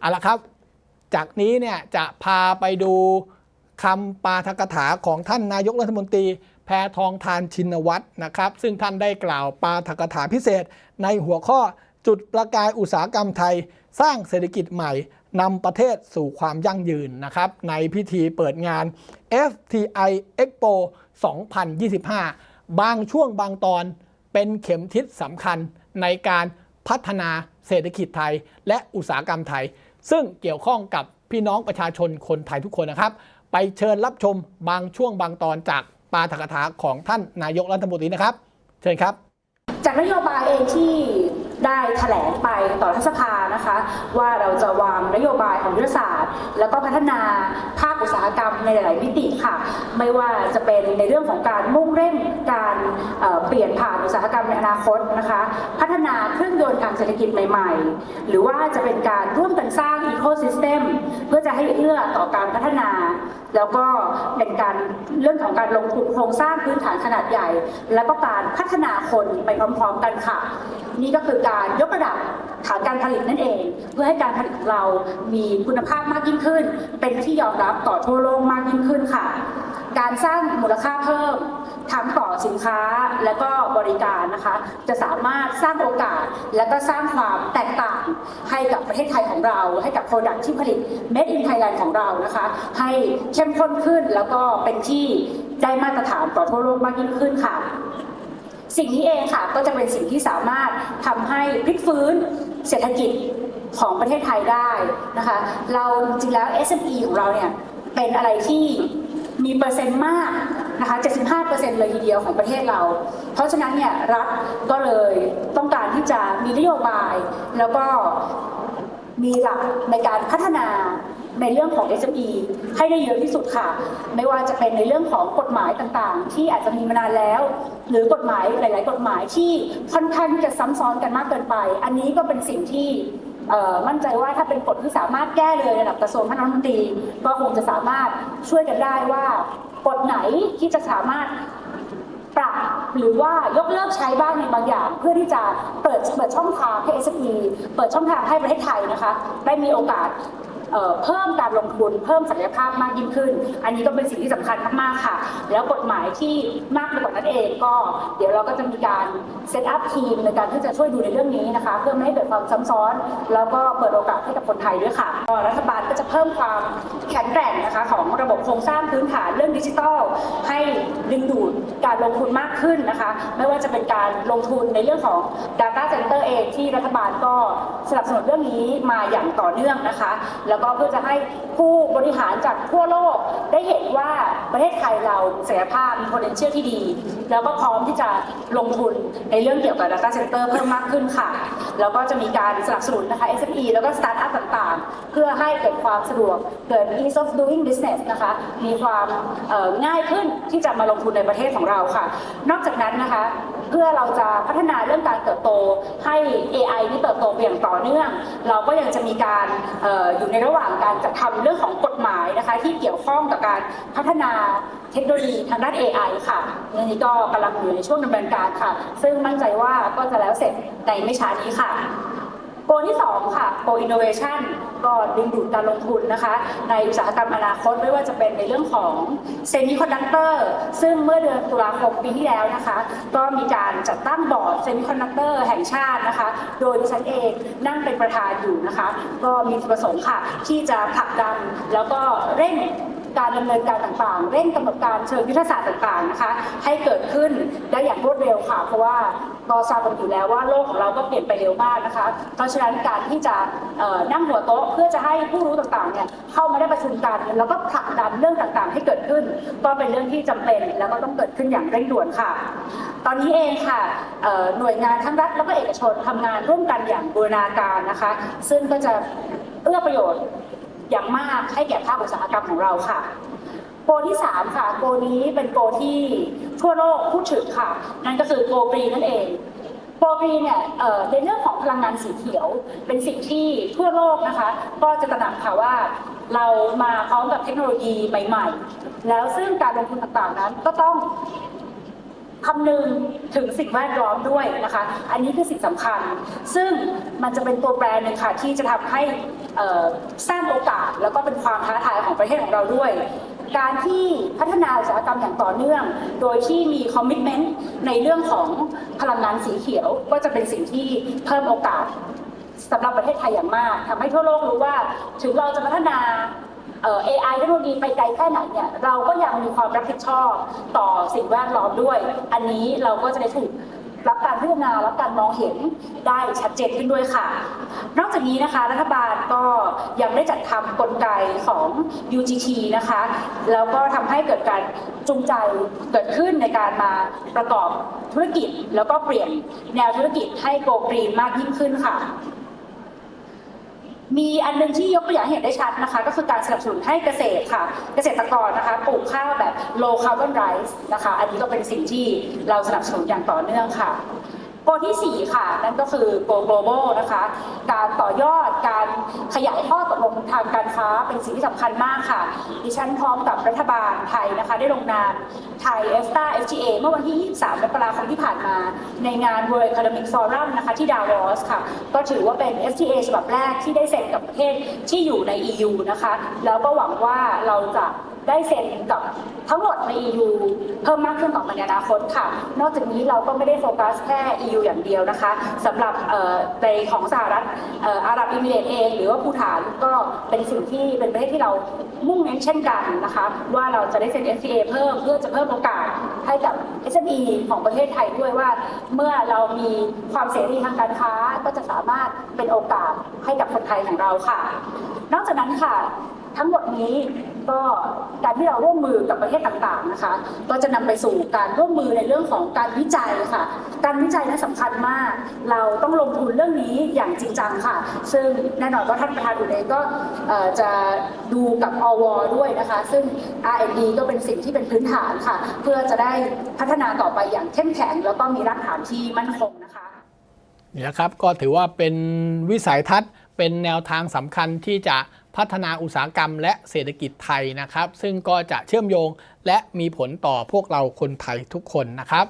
เอาละครับ จากนี้เนี่ยจะพาไปดูคำปาทกถาของท่านนายกรัฐมนตรีแพทองทานชินวัตรนะครับ ซึ่งท่านได้กล่าวปาทกถาพิเศษ ในหัวข้อจุดประกายอุตสาหกรรมไทย สร้างเศรษฐกิจใหม่นำประเทศสู่ความยั่งยืนนะครับ ในพิธีเปิดงาน FTI Expo 2025 บางช่วงบางตอนเป็นเข็มทิศสำคัญในการพัฒนาเศรษฐกิจไทย และอุตสาหกรรมไทย ซึ่งเกี่ยวข้องกับพี่น้องประชาชนคนไทยทุกคนนะครับ ไปเชิญรับชมบางช่วงบางตอนจากปาฐกถาของท่านนายกรัฐมนตรีนะครับ เชิญครับ จากนโยบายเองที่ ได้แถลงไปต่อรัฐสภานะคะ ว่าเราจะวางนโยบายของยุทธศาสตร์ แล้วก็พัฒนาภาคอุตสาหกรรมในหลาย ๆ มิติค่ะ ไม่ว่าจะเป็นในเรื่องของการมุ่งเร่งการเเปลี่ยนผ่านอุตสาหกรรมในอนาคตนะคะ พัฒนาเครื่องยนต์ทางเศรษฐกิจใหม่ ๆ หรือว่าจะเป็นการร่วมกันสร้างอีโคซิสเต็มเพื่อจะให้เอื้อต่อการพัฒนาแล้วก็เป็นการเรื่องของการลงทุนโครงสร้างพื้นฐานขนาดใหญ่ แล้วก็การพัฒนาคนไปพร้อม ๆ กันค่ะ นี่ก็คือการยกระดับฐานการผลิตนั่นเอง เพื่อให้การผลิตของเรามีคุณภาพมากยิ่งขึ้น เป็นที่ยอมรับต่อทั่วโลกมากยิ่งขึ้นค่ะ การสร้างมูลค่าเพิ่มทั้งต่อสินค้าและก็บริการนะคะ จะสามารถสร้างโอกาสและก็สร้างความแตกต่างให้กับประเทศไทยของเรา ให้กับโปรดักที่ผลิต Made in Thailand ของเรานะคะ ให้เข้มข้นขึ้นแล้วก็เป็นที่ได้มาตรฐานต่อทั่วโลกมากยิ่งขึ้นค่ะ สิ่งนี้เองค่ะก็จะเป็นสิ่งที่สามารถทำให้พลิกฟื้นเศรษฐกิจของประเทศไทยได้นะคะ เราจริงๆแล้ว SME ของเราเนี่ยเป็นอะไรที่มีเปอร์เซ็นต์มากนะคะ 75%เลยทีเดียวของประเทศเรา เพราะฉะนั้นเนี่ยรัฐก็เลยต้องการที่จะมีนโยบาย แล้วก็มีหลักในการพัฒนา ในเรื่องของ SME ให้ได้เยอะที่สุดค่ะ ไม่ว่าจะเป็นในเรื่องของกฎหมายต่างๆ ที่อาจจะมีมานานแล้ว หรือกฎหมายหลาย ๆ กฎหมายที่ค่อนข้างที่จะซ้ำซ้อนกันมากเกินไป อันนี้ก็เป็นสิ่งที่มั่นใจว่าถ้าเป็นกฎที่สามารถแก้เลยระดับกระทรวงคณะรัฐมนตรีก็คงจะสามารถช่วยกันได้ว่ากฎไหนที่จะสามารถปรับหรือว่ายกเลิกใช้บ้างในบางอย่าง เพื่อที่จะเปิดเปิดช่องทางให้ SME เปิดช่องทางให้ประเทศไทยนะคะ ได้มีโอกาส เเพิ่มการลงทุนเพิ่มศักยภาพมากยิ่งขึ้น อันนี้ก็เป็นสิ่งที่สำคัญมากๆค่ะ แล้วกฎหมายที่มากไปกว่านั้นเองก็ เดี๋ยวเราก็จะมีการเซตอัพทีมในการที่จะช่วยดูในเรื่องนี้นะคะ เพื่อไม่ให้เกิดความซ้ำซ้อน แล้วก็เปิดโอกาสให้กับคนไทยด้วยค่ะรัฐบาลก็จะเพิ่มความแข็งแกร่งนะคะของระบบ โครงสร้างพื้นฐานเรื่องดิจิทัลให้ดึงดูดการลงทุนมากขึ้นนะคะ ไม่ว่าจะเป็นการลงทุนในเรื่องของ Data Center เองที่รัฐบาลก็สนับสนุนเรื่องนี้มาอย่างต่อเนื่องนะคะ แล้วก็เพื่อจะให้ผู้บริหารจากทั่วโลกได้เห็นว่าประเทศไทยเราศักยภาพมี potential ที่ดี แล้วก็พร้อมที่จะลงทุนในเรื่องเกี่ยวกับ Data Center เพิ่มมากขึ้นค่ะ แล้วก็จะมีการสนับสนุนนะคะ SME แล้วก็ Startup ต่างๆ เพื่อให้เกิดความสะดวกเกิด ease of doing business นะคะมีความง่ายขึ้นที่จะมาลงทุนในประเทศของเราค่ะ นอกจากนั้นนะคะเพื่อเราจะพัฒนาเรื่องการเติบโตให้ AI นี่เติบโตไปอย่างต่อเนื่อง เราก็ยังจะมีการอออยู่ในระหว่างการจัดทำเรื่องของกฎหมายนะคะที่เกี่ยวข้องกับการพัฒนาเทคโนโลยีทางด้าน AI ค่ะเรื่องนี้ก็กำลังอยู่ในช่วงดำเนินการค่ะ ซึ่งมั่นใจว่าก็จะแล้วเสร็จในไม่ช้านี้ค่ะ โกที่ 2 ค่ะโกอินโนเวชันก็ดึงดูดการลงทุนนะคะ ในอุตสาหกรรมอนาคตไม่ว่าจะเป็นในเรื่องของเซมิคอนดักเตอร์ซึ่งเมื่อเดือนตุลาคมปีที่แล้วนะคะ ก็มีการจัดตั้งบอร์ดเซมิคอนดักเตอร์แห่งชาตินะคะ โดยดิฉันเองนั่งเป็นประธานอยู่นะคะ ก็มีจุดประสงค์ค่ะ ที่จะผลักดันแล้วก็เร่ง การดำเนินการต่างๆ เร่งกำหนดการเชิงยุทธศาสตร์ต่างๆนะคะให้เกิดขึ้นได้อย่างรวดเร็วค่ะ เพราะว่าก็ทราบกันอยู่แล้วว่าโลกของเราก็เปลี่ยนไปเร็วมากนะคะ เพราะฉะนั้นการที่จะนั่งหัวโต๊ะเพื่อจะให้ผู้รู้ต่างๆเนี่ยเข้ามาได้ประชุมกันแล้วก็ผลักดันเรื่องต่างๆ ให้เกิดขึ้น ก็เป็นเรื่องที่จำเป็นแล้วก็ต้องเกิดขึ้นอย่างเร่งด่วนค่ะ ตอนนี้เองค่ะหน่วยงานทั้งรัฐแล้วก็เอกชนทำงานร่วมกันอย่างบูรณาการนะคะ ซึ่งก็จะเอื้อประโยชน์ อย่างมากให้แก่ภาคอุตสาหกรรมของเราค่ะ โกที่ 3 ค่ะ โกนี้เป็นโกที่ทั่วโลกพูดถึงค่ะ นั่นก็คือโกกรีนั่นเองโกกรีเนี่ยในเรื่องของพลังงานสีเขียว เป็นสิ่งที่ทั่วโลกนะคะ ก็จะตระหนักค่ะว่าเรามาพร้อมกับเทคโนโลยีใหม่ ๆ แล้วซึ่งการลงทุนต่างๆนั้นก็ต้อง คำนึงถึงสิ่งแวดล้อมด้วยนะคะ อันนี้คือสิ่งสำคัญ ซึ่งมันจะเป็นตัวแปรหนึ่งค่ะที่จะทำให้สร้างโอกาสแล้วก็เป็นความท้าทายของประเทศของเราด้วย การที่พัฒนาอุตสาหกรรมอย่างต่อเนื่อง โดยที่มีคอมมิชเมนต์ในเรื่องของพลังงานสีเขียว ก็จะเป็นสิ่งที่เพิ่มโอกาสสำหรับประเทศไทยอย่างมากทำให้ทั่วโลกรู้ว่าถึงเราจะพัฒนา เอ่อ AI เทคโนโลยีไปไกลแค่ไหนเนี่ยเราก็ยังมีความรับผิดชอบต่อสิ่งแวดล้อมด้วย อันนี้เราก็จะได้ถูกรับการพิจารณารับการมองเห็นได้ชัดเจนขึ้นด้วยค่ะ นอกจากนี้นะคะรัฐบาลก็ยังได้จัดทำกลไกของ UGT นะคะ แล้วก็ทำให้เกิดการจูงใจเกิดขึ้นในการมาประกอบธุรกิจ แล้วก็เปลี่ยนแนวธุรกิจให้โกกรีนมากยิ่งขึ้นค่ะ มีอันหนึงที่ยกตัวอย่างเห็นได้ชัดนะคะ ก็คือการสนับสนุนให้เกษตรค่ะ เกษตรกรนะคะปลูกข้าวแบบ low carbon rice นะคะ อันนี้ก็เป็นสิ่งที่เราสนับสนุนอย่างต่อเนื่องค่ะ โกที่ 4 ค่ะ นั่นก็คือ Go Global นะคะ การต่อยอดการขยายข้อตกลงทางการค้าเป็นสิ่งที่สำคัญมากค่ะ ดิฉันพร้อมกับรัฐบาลไทยนะคะ ได้ลงนามไทย EFTA FTA เมื่อวันที่ 23มกราคมที่ผ่านมา ในงาน World Economic Forum นะคะที่ดาวอสค่ะ ก็ถือว่าเป็น FTA ฉบับแรกที่ได้เซ็นกับประเทศที่อยู่ใน EU นะคะ แล้วก็หวังว่าเราจะ ได้เซ็นกับทั้งหมดใน EU เพิ่มมากขึ้นต่อไปในอนาคตค่ะ นอกจากนี้เราก็ไม่ได้โฟกัสแค่ EU อย่างเดียวนะคะสำหรับในของสหรัฐอาหรับเอมิเรตส์เองหรือว่าภูฐานก็เป็นสิ่งที่เป็นประเทศที่เรามุ่งเน้นเช่นกันนะคะว่าเราจะได้เซ็น FTA เพิ่มเพื่อจะเพิ่มโอกาสให้กับ SME ของประเทศไทยด้วยว่า เมื่อเรามีความเสรีทางการค้าก็จะสามารถเป็นโอกาสให้กับคนไทยของเราค่ะ นอกจากนั้นค่ะ ทั้งหมดนี้ก็การที่เราร่วมมือกับประเทศต่างๆนะคะ ก็จะนำไปสู่การร่วมมือในเรื่องของการวิจัยค่ะ การวิจัยนั้นสำคัญมาก เราต้องลงทุนเรื่องนี้อย่างจริงจังค่ะ ซึ่งแน่นอนว่าท่านประธานอุเองก็จะดูกับอวด้วยนะคะ ซึ่ง R&D ก็เป็นสิ่งที่เป็นพื้นฐานค่ะ เพื่อจะได้พัฒนาต่อไปอย่างเข้มแข็ง แล้วก็มีรากฐานที่มั่นคงนะคะนี่นะครับก็ถือว่าเป็นวิสัยทัศน์ เป็นแนวทางสำคัญที่จะพัฒนาอุตสาหกรรมและเศรษฐกิจไทยนะครับ ซึ่งก็จะเชื่อมโยงและมีผลต่อพวกเราคนไทยทุกคนนะครับ